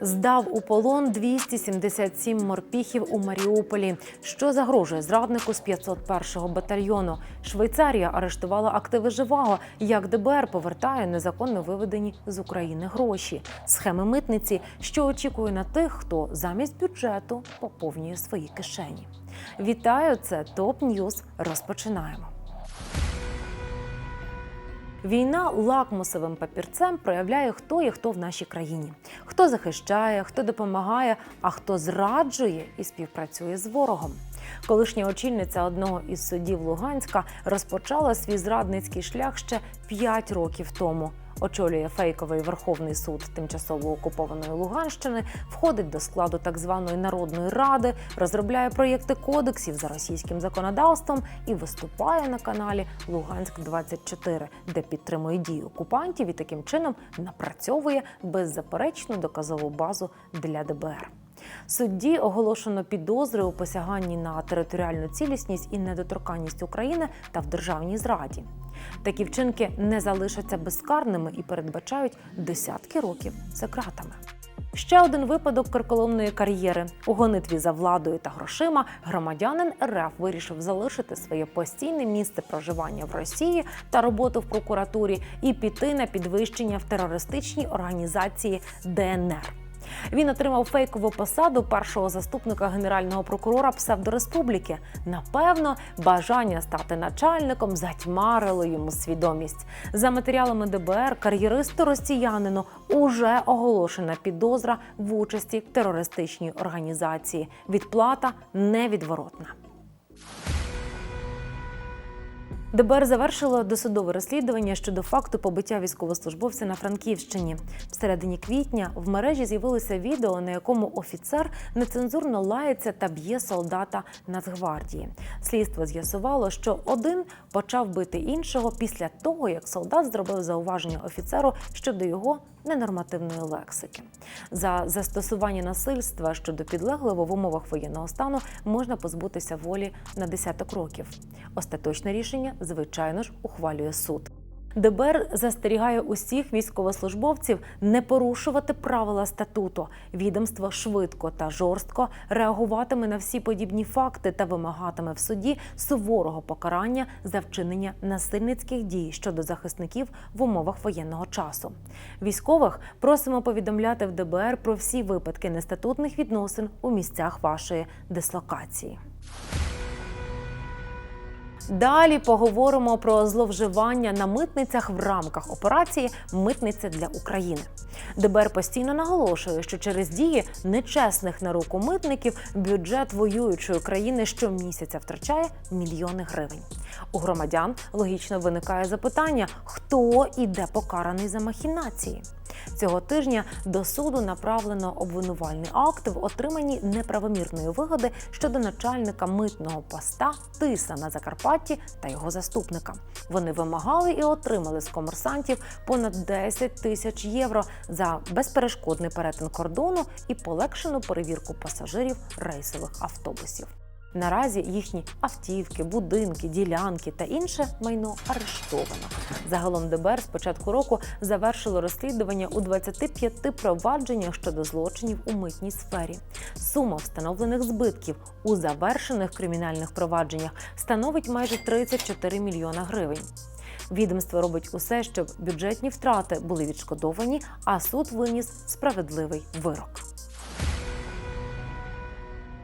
Здав у полон 277 морпіхів у Маріуполі. Що загрожує зраднику з 501-го батальйону? Швейцарія арештувала активи живого. Як ДБР повертає незаконно виведені з України гроші? Схеми митниці, що очікує на тих, хто замість бюджету поповнює свої кишені. Вітаю! Це ТОП Ньюз. Розпочинаємо. Війна лакмусовим папірцем проявляє, хто є хто в нашій країні, хто захищає, хто допомагає, а хто зраджує і співпрацює з ворогом. Колишня очільниця одного із судів Луганська розпочала свій зрадницький шлях ще 5 років тому. Очолює фейковий Верховний суд тимчасово окупованої Луганщини, входить до складу так званої народної ради, розробляє проєкти кодексів за російським законодавством і виступає на каналі Луганськ 24 де підтримує дії окупантів і таким чином напрацьовує беззаперечну доказову базу для ДБР. Судді оголошено підозри у посяганні на територіальну цілісність і недоторканність України та в державній зраді. Такі вчинки не залишаться безкарними і передбачають десятки років за ґратами. Ще один випадок карколомної кар'єри у гонитві за владою та грошима громадянин РФ вирішив залишити своє постійне місце проживання в Росії та роботу в прокуратурі і піти на підвищення в терористичній організації ДНР. Він отримав фейкову посаду першого заступника генерального прокурора псевдореспубліки. Напевно, бажання стати начальником затьмарило йому свідомість. За матеріалами ДБР кар'єристу росіянину уже оголошена підозра в участі в терористичній організації. Відплата невідворотна. ДБР завершило досудове розслідування щодо факту побиття військовослужбовця на Франківщині. В середині квітня в мережі з'явилося відео, на якому офіцер нецензурно лається та б'є солдата Нацгвардії. Слідство з'ясувало, що один почав бити іншого після того, як солдат зробив зауваження офіцеру щодо його ненормативної лексики. За застосування насильства щодо підлеглого в умовах воєнного стану можна позбутися волі на десяток років. Остаточне рішення, звичайно ж, ухвалює суд. ДБР застерігає усіх військовослужбовців не порушувати правила статуту. Відомство швидко та жорстко реагуватиме на всі подібні факти та вимагатиме в суді суворого покарання за вчинення насильницьких дій щодо захисників в умовах воєнного часу. Військових просимо повідомляти в ДБР про всі випадки нестатутних відносин у місцях вашої дислокації. Далі поговоримо про зловживання на митницях в рамках операції Митниця для України. ДБР постійно наголошує, що через дії нечесних на руку митників бюджет воюючої країни щомісяця втрачає мільйони гривень. У громадян логічно виникає запитання, хто і де покараний за махінації. Цього тижня до суду направлено обвинувальний акт в отриманні неправомірної вигоди щодо начальника митного поста Тиса на Закарпатті та його заступника. Вони вимагали і отримали з комерсантів понад 10 тисяч євро за безперешкодний перетин кордону і полегшену перевірку пасажирів рейсових автобусів. Наразі їхні автівки, будинки, ділянки та інше майно арештовано. Загалом ДБР з початку року завершило розслідування у 25 провадженнях щодо злочинів у митній сфері. Сума встановлених збитків у завершених кримінальних провадженнях становить майже 34 мільйона гривень. Відомство робить усе, щоб бюджетні втрати були відшкодовані, а суд виніс справедливий вирок.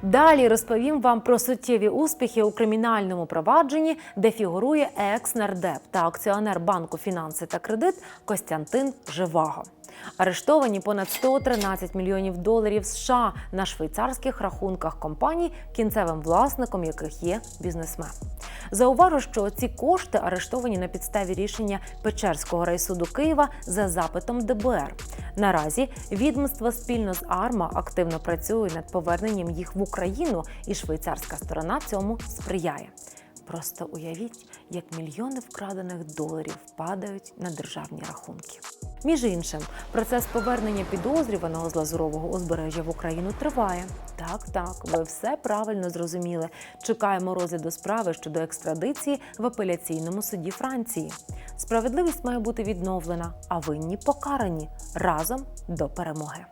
Далі розповім вам про суттєві успіхи у кримінальному провадженні, де фігурує екс-нардеп та акціонер банку фінанси та кредит Костянтин Живаго. Арештовані понад 113 мільйонів доларів США на швейцарських рахунках компаній, кінцевим власником яких є бізнесмен. Зауважу, що ці кошти арештовані на підставі рішення Печерського райсуду Києва за запитом ДБР. Наразі відомство спільно з АРМА активно працює над поверненням їх в Україну, і швейцарська сторона цьому сприяє. Просто уявіть, як мільйони вкрадених доларів падають на державні рахунки. Між іншим, процес повернення підозрюваного з лазурового узбережжя в Україну триває. Так, так, ви все правильно зрозуміли. Чекаємо розгляду справи щодо екстрадиції в апеляційному суді Франції. Справедливість має бути відновлена, а винні покарані разом до перемоги.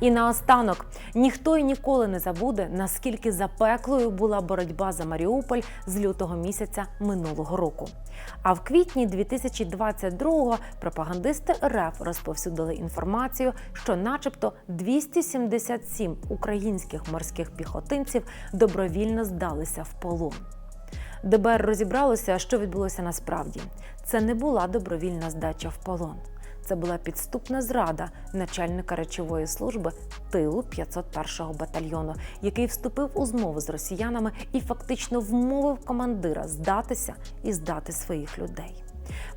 І наостанок ніхто і ніколи не забуде, наскільки запеклою була боротьба за Маріуполь з лютого місяця минулого року. А в квітні 2022-го пропагандисти РФ розповсюдили інформацію, що, начебто, 277 українських морських піхотинців добровільно здалися в полон. ДБР розібралося, що відбулося насправді. Це не була добровільна здача в полон. Це була підступна зрада начальника речової служби тилу 501-го батальйону, який вступив у змову з росіянами і фактично вмовив командира здатися і здати своїх людей.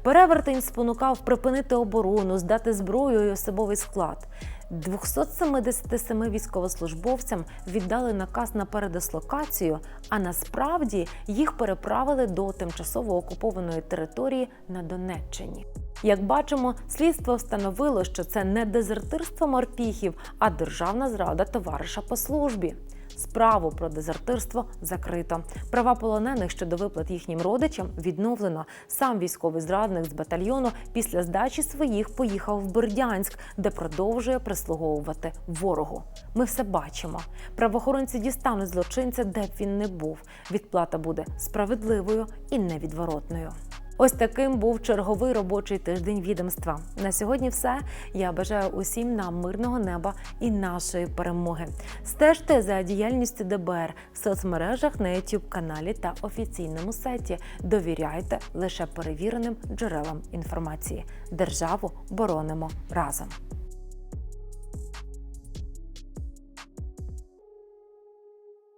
Перевертень спонукав припинити оборону, здати зброю і особовий склад. 277 військовослужбовцям віддали наказ на передислокацію, а насправді їх переправили до тимчасово окупованої території на Донеччині. Як бачимо, слідство встановило, що це не дезертирство морпіхів, а державна зрада товариша по службі. Справу про дезертирство закрито. Права полонених щодо виплат їхнім родичам відновлено. Сам військовий зрадник з батальйону після здачі своїх поїхав в Бердянськ, де продовжує прислуговувати ворогу. Ми все бачимо. Правоохоронці дістануть злочинця, де б він не був. Відплата буде справедливою і невідворотною. Ось таким був черговий робочий тиждень відомства. На сьогодні все. Я бажаю усім нам мирного неба і нашої перемоги. Стежте за діяльністю ДБР в соцмережах на youtube каналі та офіційному сайті. Довіряйте лише перевіреним джерелам інформації. Державу боронимо разом.